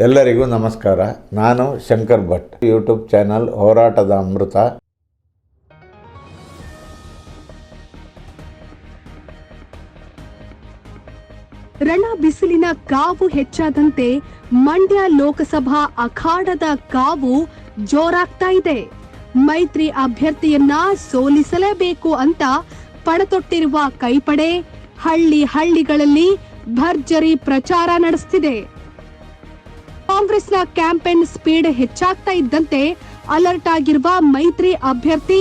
ಎಲ್ಲರಿಗೂ ನಮಸ್ಕಾರ. ನಾನು ಶಂಕರ್ ಭಟ್. ಯೂಟ್ಯೂಬ್ ಚಾನಲ್ ಹೋರಾಟದ ಅಮೃತ. ರಣ ಬಿಸಿಲಿನ ಕಾವು ಹೆಚ್ಚಾದಂತೆ ಮಂಡ್ಯ ಲೋಕಸಭಾ ಅಖಾಡದ ಕಾವು ಜೋರಾಗ್ತಾ ಇದೆ. ಮೈತ್ರಿ ಅಭ್ಯರ್ಥಿಯನ್ನ ಸೋಲಿಸಲೇಬೇಕು ಅಂತ ಪಣತೊಟ್ಟಿರುವ ಕೈಪಡೆ ಹಳ್ಳಿ ಹಳ್ಳಿಗಳಲ್ಲಿ ಭರ್ಜರಿ ಪ್ರಚಾರ ನಡೆಸ್ತಿದೆ. ಕಾಂಗ್ರೆಸ್ನ ಕ್ಯಾಂಪೇನ್ ಸ್ಪೀಡ್ ಹೆಚ್ಚಾಗ್ತಾ ಇದ್ದಂತೆ ಅಲರ್ಟ್ ಆಗಿರುವ ಮೈತ್ರಿ ಅಭ್ಯರ್ಥಿ,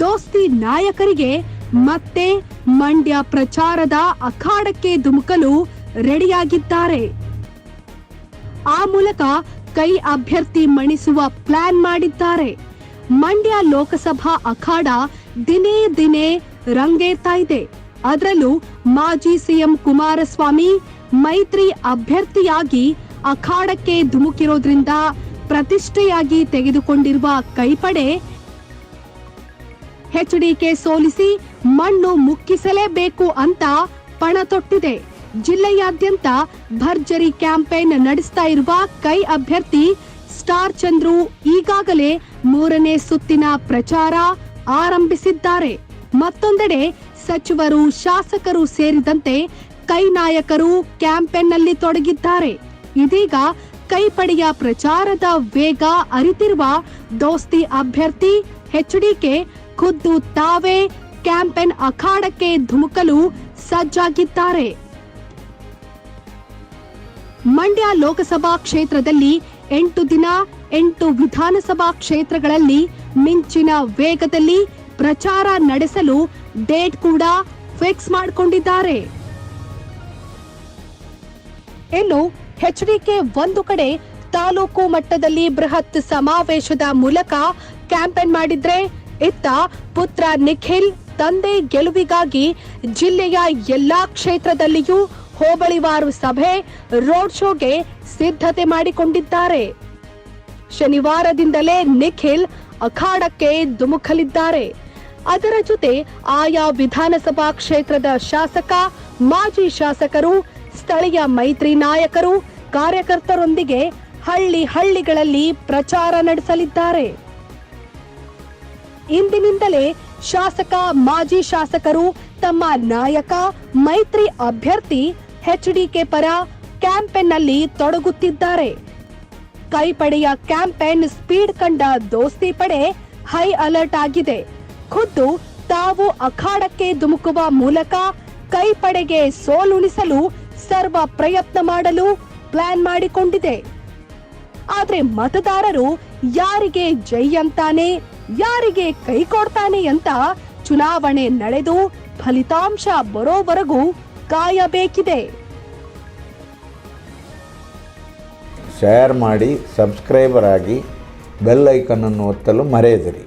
ದೋಸ್ತಿ ನಾಯಕರಿಗೆ ಮತ್ತೆ ಮಂಡ್ಯ ಪ್ರಚಾರದ ಅಖಾಡಕ್ಕೆ ಧುಮುಕಲು ರೆಡಿಯಾಗಿದ್ದಾರೆ. ಆ ಮೂಲಕ ಕೈ ಅಭ್ಯರ್ಥಿ ಮಣಿಸುವ ಪ್ಲಾನ್ ಮಾಡಿದ್ದಾರೆ. ಮಂಡ್ಯ ಲೋಕಸಭಾ ಅಖಾಡ ದಿನೇ ದಿನೇ ರಂಗೇರ್ತಾ ಇದೆ. ಅದರಲ್ಲೂ ಮಾಜಿ ಸಿಎಂ ಕುಮಾರಸ್ವಾಮಿ ಮೈತ್ರಿ ಅಭ್ಯರ್ಥಿಯಾಗಿ ಅಖಾಡಕ್ಕೆ ಧುಮುಕಿರೋದ್ರಿಂದ ಪ್ರತಿಷ್ಠೆಯಾಗಿ ತೆಗೆದುಕೊಂಡಿರುವ ಕೈಪಡೆ ಎಚ್ಡಿಕೆ ಸೋಲಿಸಿ ಮಣ್ಣು ಮುಕ್ಕಿಸಲೇಬೇಕು ಅಂತ ಪಣ ತೊಟ್ಟಿದೆ. ಜಿಲ್ಲೆಯಾದ್ಯಂತ ಭರ್ಜರಿ ಕ್ಯಾಂಪೇನ್ ನಡೆಸ್ತಾ ಇರುವ ಕೈ ಅಭ್ಯರ್ಥಿ ಸ್ಟಾರ್ ಚಂದ್ರು ಈಗಾಗಲೇ ಮೂರನೇ ಸುತ್ತಿನ ಪ್ರಚಾರ ಆರಂಭಿಸಿದ್ದಾರೆ. ಮತ್ತೊಂದೆಡೆ ಸಚಿವರು ಶಾಸಕರು ಸೇರಿದಂತೆ ಕೈ ನಾಯಕರು ಕ್ಯಾಂಪೇನ್ನಲ್ಲಿ ತೊಡಗಿದ್ದಾರೆ. ಇದೀಗ ಕೈಪಡೆಯ ಪ್ರಚಾರದ ವೇಗ ಅರಿತಿರುವ ದೋಸ್ತಿ ಅಭ್ಯರ್ಥಿ ಎಚ್ಡಿಕೆ ಖುದ್ದು ತಾವೇ ಕ್ಯಾಂಪೇನ್ ಅಖಾಡಕ್ಕೆ ಧುಮುಕಲು ಸಜ್ಜಾಗಿದ್ದಾರೆ. ಮಂಡ್ಯ ಲೋಕಸಭಾ ಕ್ಷೇತ್ರದಲ್ಲಿ ಎಂಟು ದಿನ, ಎಂಟು ವಿಧಾನಸಭಾ ಕ್ಷೇತ್ರಗಳಲ್ಲಿ ಮಿಂಚಿನ ವೇಗದಲ್ಲಿ ಪ್ರಚಾರ ನಡೆಸಲು ಡೇಟ್ ಕೂಡ ಫಿಕ್ಸ್ ಮಾಡಿಕೊಂಡಿದ್ದಾರೆ. ಎಚ್ಡಿಕೆ ಒಂದು ಕಡೆ ತಾಲೂಕು ಮಟ್ಟದಲ್ಲಿ ಬೃಹತ್ ಸಮಾವೇಶದ ಮೂಲಕ ಕ್ಯಾಂಪೇನ್ ಮಾಡಿದ್ರೆ ಇತ್ತ ಪುತ್ರ ನಿಖಿಲ್ ತಂದೆ ಗೆಲುವಿಗಾಗಿ ಜಿಲ್ಲೆಯ ಎಲ್ಲಾ ಕ್ಷೇತ್ರದಲ್ಲಿಯೂ ಹೋಬಳಿವಾರು ಸಭೆ, ರೋಡ್ ಶೋಗೆ ಸಿದ್ಧತೆ ಮಾಡಿಕೊಂಡಿದ್ದಾರೆ. ಶನಿವಾರದಿಂದಲೇ ನಿಖಿಲ್ ಅಖಾಡಕ್ಕೆ ಧುಮುಕಲಿದ್ದಾರೆ. ಅದರ ಜೊತೆ ಆಯಾ ವಿಧಾನಸಭಾ ಕ್ಷೇತ್ರದ ಶಾಸಕ, ಮಾಜಿ ಶಾಸಕರು, ಸ್ಥಳೀಯ ಮೈತ್ರಿ ನಾಯಕರು ಕಾರ್ಯಕರ್ತರೊಂದಿಗೆ ಹಳ್ಳಿ ಹಳ್ಳಿಗಳಲ್ಲಿ ಪ್ರಚಾರ ನಡೆಸಲಿದ್ದಾರೆ. ಇಂದಿನಿಂದಲೇ ಶಾಸಕ, ಮಾಜಿ ಶಾಸಕರು ತಮ್ಮ ನಾಯಕ, ಮೈತ್ರಿ ಅಭ್ಯರ್ಥಿ ಎಚ್ಡಿಕೆ ಪರ ಕ್ಯಾಂಪೇನ್ನಲ್ಲಿ ತೊಡಗುತ್ತಿದ್ದಾರೆ. ಕೈಪಡೆಯ ಕ್ಯಾಂಪೇನ್ ಸ್ಪೀಡ್ ಕಂಡ ದೋಸ್ತಿ ಪಡೆ ಹೈ ಅಲರ್ಟ್ ಆಗಿದೆ. ಖುದ್ದು ತಾವು ಅಖಾಡಕ್ಕೆ ಧುಮುಕುವ ಮೂಲಕ ಕೈಪಡೆಗೆ ಸೋಲುಣಿಸಲು ಸರ್ವ ಪ್ರಯತ್ನ ಮಾಡಲು ಪ್ಲಾನ್ ಮಾಡಿಕೊಂಡಿದೆ. ಆದ್ರೆ ಮತದಾರರು ಯಾರಿಗೆ ಜೈ ಅಂತಾನೆ, ಯಾರಿಗೆ ಕೈ ಕೊಡ್ತಾನೆ ಅಂತ ಚುನಾವಣೆ ನಡೆದು ಫಲಿತಾಂಶ ಬರೋವರೆಗೂ ಕಾಯಬೇಕಿದೆ. ಶೇರ್ ಮಾಡಿ ಸಬ್ಸ್ಕ್ರೈಬರ್ ಆಗಿ ಬೆಲ್ ಐಕನನ್ನು ಒತ್ತಲು ಮರೆಯದಿರಿ.